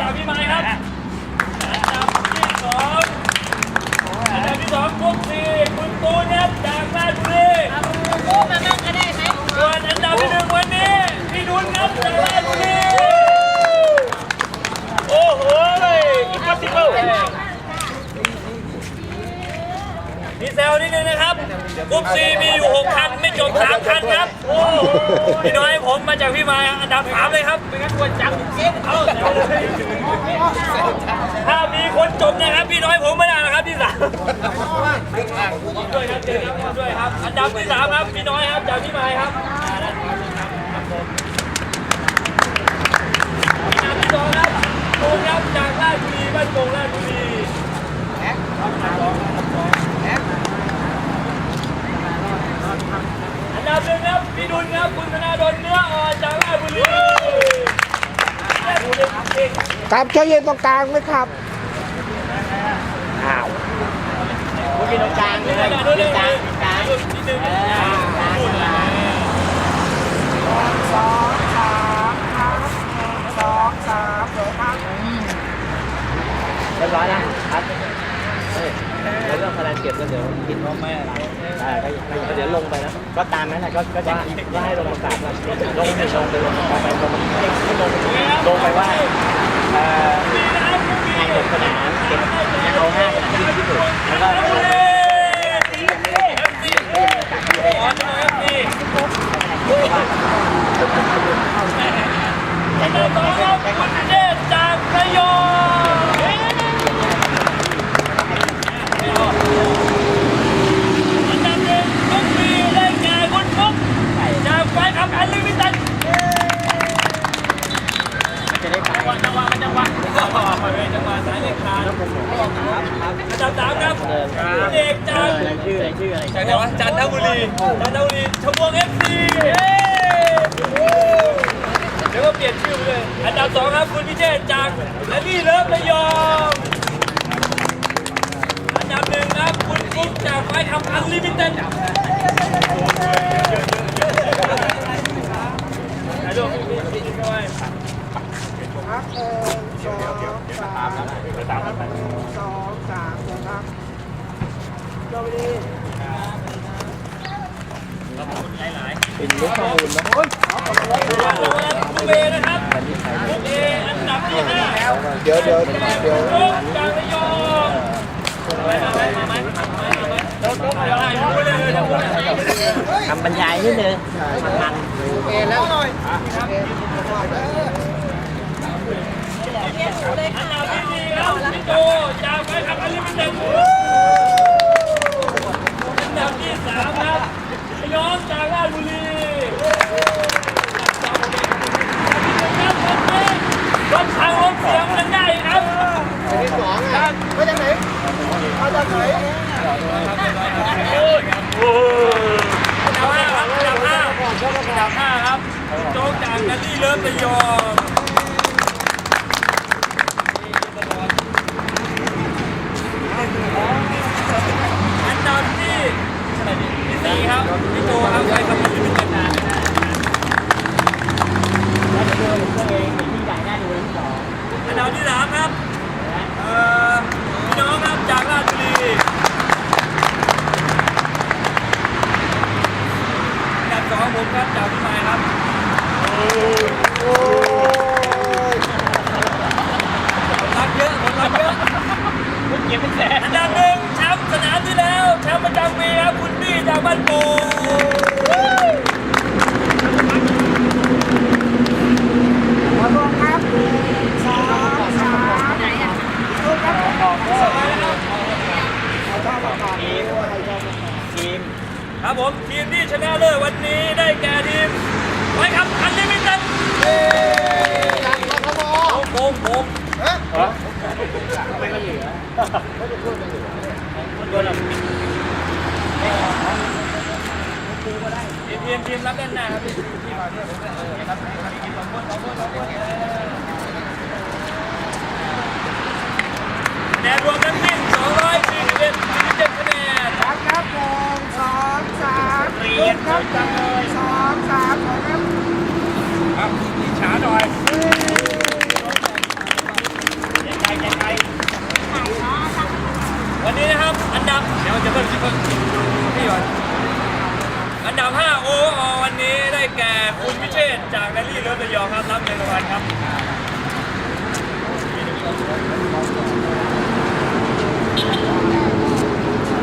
จากพี่ไม้ครับอันดับที่สองอันดับที่สองกุ๊กซีคุณตูนครับจากราชบุรี กู้มามั่งก็ได้ไหม ส่วนอันดับที่หนึ่งวันนี้พี่ดุลครับจากราชบุรีโอ้โหอิมพอสิเบิล มีแซวนิดนึงนะครับกรุ๊ปซีมีอยู่ 6 คัน ไม่จบ 3 คันครับ โอ้โหพี่น้อยผมมาจากพี่มายอันดับ3เลยครับไม่งั้นควรจังเส้นเอาถ้ามีคนจบนะครับ พี่น้อยผมไม่ได้นะครับที่สามด้วยครับเจอครับด้วยครับ อันดับที่สามครับ พี่น้อยครับ จากพี่มายครับอ่าด้านขวาสุดครับครับผมอันดับที่สองครับตูนครับจากราชบุรีบ้านโป่งราชบุรีครับอันดับสองอันดับสองอั นดับหนึ่งครับพี่ดุลครับคุณธนาดลเนื้ออ่อนจากราชบุรีราชบุรีเก่งครับช่วยยืนตรงกลางไหมครับอ้าวกู้กินตรงกลางเลยดูเลยกลางกลางนิดนึงกลางกลางสองสามครับสองสามเดี๋ยวครับเรียบร้อยนะครับ แล้วเรื่องคะแนนเก็บก็เดี๋ยวคิดว่าไม่อะไรได้ก็เดี๋ยวลงไปนะก็ตามนั้นแหละก็ก็จะว่าให้ลงประกาศมาลงไม่ลงไปลงไปลงให้ลงลงไปว่าเอ่อทางหกสนามเก็บเอาห้าสนามที่ดีที่สุดแล้วก็ลง อ๋อนี่เอฟซี แต่ อัน เดิ ดับ น สองครับคุณเจษจากระยองอันดับหนึ่งทุกปีได้แก่คุณฟุ๊กจากไฟขับอันลิมิเต็ด จะได้ไป จังหวะจังหวะจังหวะจังหวะจังหวะสายเลขขาดอันดับสามครับคุณเอกจาก ชื่ออะไรชื่ออะไร จากไหนวะจันทบุรีจันทบุรีชมวงเอฟซีเดี๋ยวก็เปลี่ยนชื่อไปเลยอันดับ สองครับคุณพิเชษจากและนี่เลิฟระยองอันดับหนึ่งครับคุณฟุ๊กจากไฟขับอันลิมิเต็ดถ่ายรูปเข้าไปครับหนึ่งสองสามสองสามเดี๋ยวครับโจมดีเป็นลูกข้อมูลนะคุณเอนะครับ อันดับที่ห้าเดี๋ยวเดี๋ยวเดี๋ยวจากระยองมาไหมมาไหมมาไหมมาไหมเดี๋ยวถ่ายรูปเลยเดี๋ยวถ่ายรูปเลยคำบรรยายนิดนึงมันมันเอแล้วหน่อยอันดับที่สี่ครับพี่โจจาไปขับอลิมิเต็ดอันดับที่สามครับพี่น้องจากราชบุรีครับผมเป็นรถทางรถเสียงมันได้ครับ ที่สองอะมาจากไหนมาจากไหน อัน ดับห้าครับอันดับห้าอันดับห้าครับโจ๊กจากนันนี่เลิฟระยอง ผมผมผมไม่ก็เหลือทีมทีมทีมรับด้านหน้าครับพี่พี่มาเนี่ยผมเออครับทีมสองคนสองคนสองคนคะแนนรวมทั้งสิ้น241 47คะแนน ครับครับหนึ่งสองสามลูกครับหนึ่งสองสามขอครับ ครับอิจฉาหน่อย หนึ่ง แก่คุณพิเชษฐ์จากแรลลี่เลิฟระยองครับรับเงินรางวัลครับ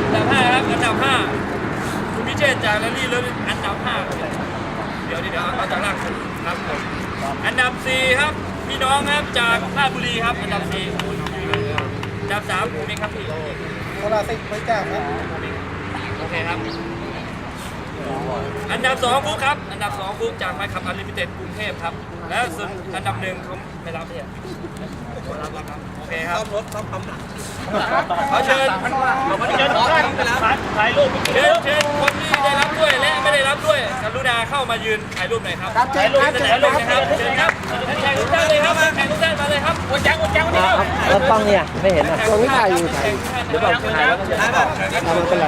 อันดับห้าครับอันดับห้าคุณพิเชษฐ์จากแรลลี่เลิฟอันดับห้าเดี๋ยวเดี๋ยวเอาจากล่างสุดครับผมอันดับสี่ครับ พี่น้องครับจากราชบุรีครับ อันดับสี่อันดับสามผมเองครับพี่โซลาร์เซลล์บริจาคครับ โอเคครับ อันดับสองฟุกครับ อันดับสองฟุกจากไฟขับอันลิมิเต็ดกรุงเทพครับ และส่วนอันดับหนึ่งเขาไม่รับเนี่ยเขารับแล้วครับ โอเคครับ รถต้องทำหนักขอเชิญเราไม่ได้เจอทุกท่านถ่ายรูปเชิญเชิญคนที่ได้รับด้วยและไม่ได้รับด้วยกรุณาเข้ามายืนถ่ายรูปหน่อยครับครับเชิญครับถ่ายรูปนะครับเชิญครับแข่งทุกท่านเลยครับแข่งทุกท่านมาเลยครับวันจังวันจังวันนี้ครับแล้องเนี่ยไม่เห็นอะตัววิถ่ายอยู่ถ่ายเดี๋ยวบอกถ่ายแล้วได้ป่ะทำมันเป็นไร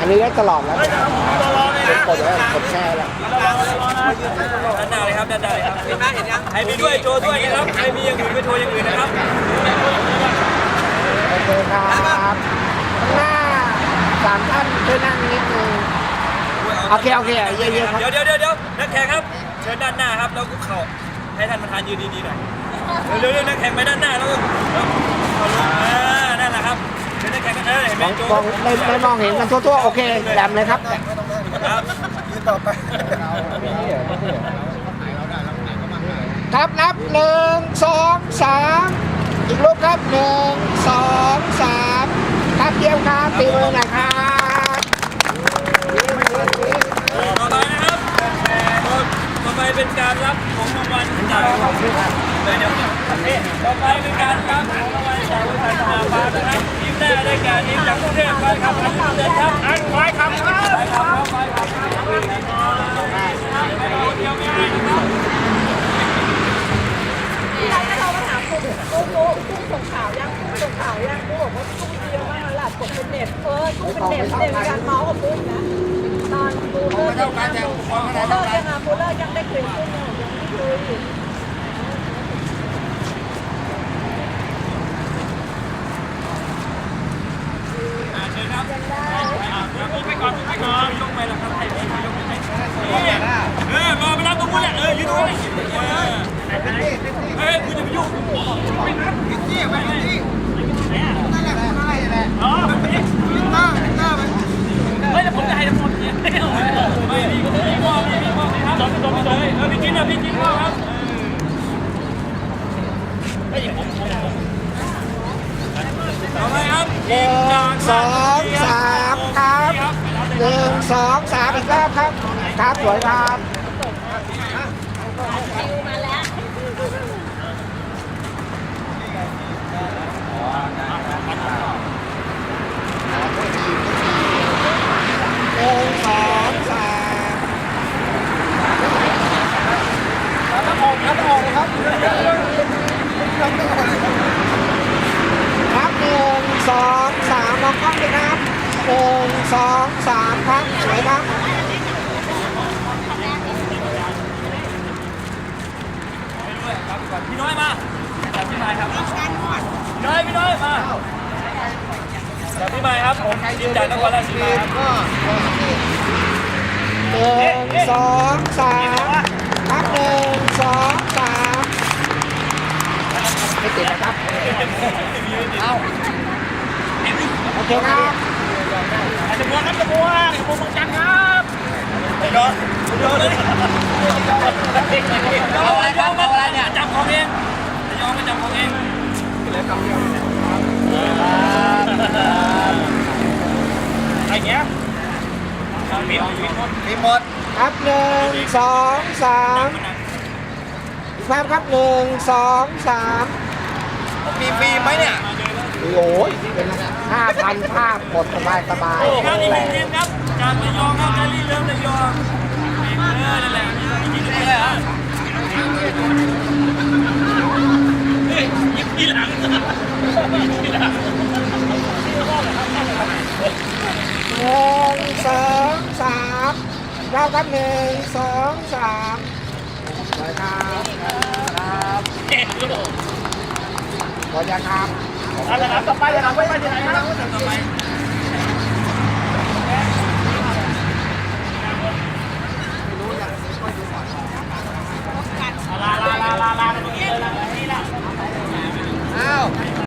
อันนี้ได้ตลอดแล้ว กดแล้วกดแช่แล้วด้านหน้าเลยครับด้านหน้าเลยครับเห็นไหมเห็นยังใครมีด้วยโชว์ด้วยนะครับใครมีอย่างอื่นไม่โชว์อย่างอื่นนะครับโอเคครับข้างหน้าสามท่านช่วยนั่งนิดนึงโอเคโอเคเยอะๆครับเดี๋ยวเดี๋ยวเดี๋ยวเดี๋ยวนักแข่งครับ เชิญด้านหน้าครับแล้วคุกเข่าให้ท่านประธานยืนดีๆหน่อยเร็วๆเร็วๆนักแข่งไปด้านหน้าแล้วก็แล้วเอาลงอ่านั่นแหละครับเชิญนักแข่งกันเออเห็นไหมมองโจมองไม่ไม่มองเห็นกันทั่วๆโอเคแหลมเลยครับ ครับต่อไปครับนับหนึ่งสองสามอีกรูปครับหนึ่งสองสามครับเยี่ยมครับตีมือหน่อยครับต่อไปนะครับต่อไปเป็นการรับของรางวัลจากเดี๋ยวเดี๋ยวต่อไปเป็นการรับของรางวัลจากบริษัทมาบาร์นะครับ ทีมแกได้แก่ทีมจากกรุงเทพไปครับอันนี้เดินครับอันไปครับไปครับไปครับที่ร้านก็เรามาถามกุ้งกุ้งกุ้งกุ้งส่งข่าวยังกุ้งส่งข่าวยังกุ้งบอกว่ากุ้งเยอะมากหลับกดเป็นเน็ตเออกุ้งเป็นเน็ตเน็ตมีการเมาส์กับกุ้งนะตอนปูเลิกยังปูเลิกยังอะปูเลิกยังได้คุยกุ้งยังยังไม่คุย เชิญครับ ยังได้พูดไปก่อนพูดไปก่อนยกไปแล้วครับให้พี่ยกไปไหนเออรอไปรับตรงนู้นแหละเออยืนตรงนี้เออคุณจะไปยุ่งไปนัดนี่ไปนี่นั่นแหละนั่นแหละอ๋อพี่หน้าหน้าไปเฮ้ยแต่ผมจะให้ทั้งหมดเนี่ยไม่พี่พี่มองพี่มองครับจอมจอมจอมเออพี่จิ้นนะพี่จิ้นมองครับเฮ้ยผมผมผมต่อไปครับหนึ่งสอง สองสามอีกรอบครับ ครับสวยครับ คิวมาแล้ว หนึ่งสองสามครับออกครับออกครับครับหนึ่งสองสามมองกล้องเลยครับหนึ่งสองสามครับสวยครับ พี่ น้อยมาจับพี่ไม้ครับพี่น้อยพี่น้อยมาจับพี่ไม้ครับผมทีมจากนครราชสีมาครับหนึ่งสองสามครับหนึ่งสองสามไม่ติดนะครับโอเคครับจะบวกครับจะบวกจะบวกจังครับพี่น้อย พี่น้อยเลยเอาอะไรครับเอาอะไรเนี่ยจับของเองจะยอมไม่จับของเองเลยกำเดียวอะไรเงี้ยมีหมดมีหมดครับหนึ่งสองสามอีกภาพครับหนึ่งสองสามมีฟิล์มไหมเนี่ยโอ้ยเป็นห้าพันภาพหมดสบายสบายครับอีกหนึ่งทีมครับจากระยองครับแรลลี่เริ่มระยองเออนั่นแหละยิงยิงเลยอะยิงทีหลังยิงทีหลัง หนึ่งสองสาม เราครับหนึ่งสองสามสวยครับครับเอ๊ะลูกหมดยังครับอันนั้นต่อไปจะทำไปไปที่ไหนครับ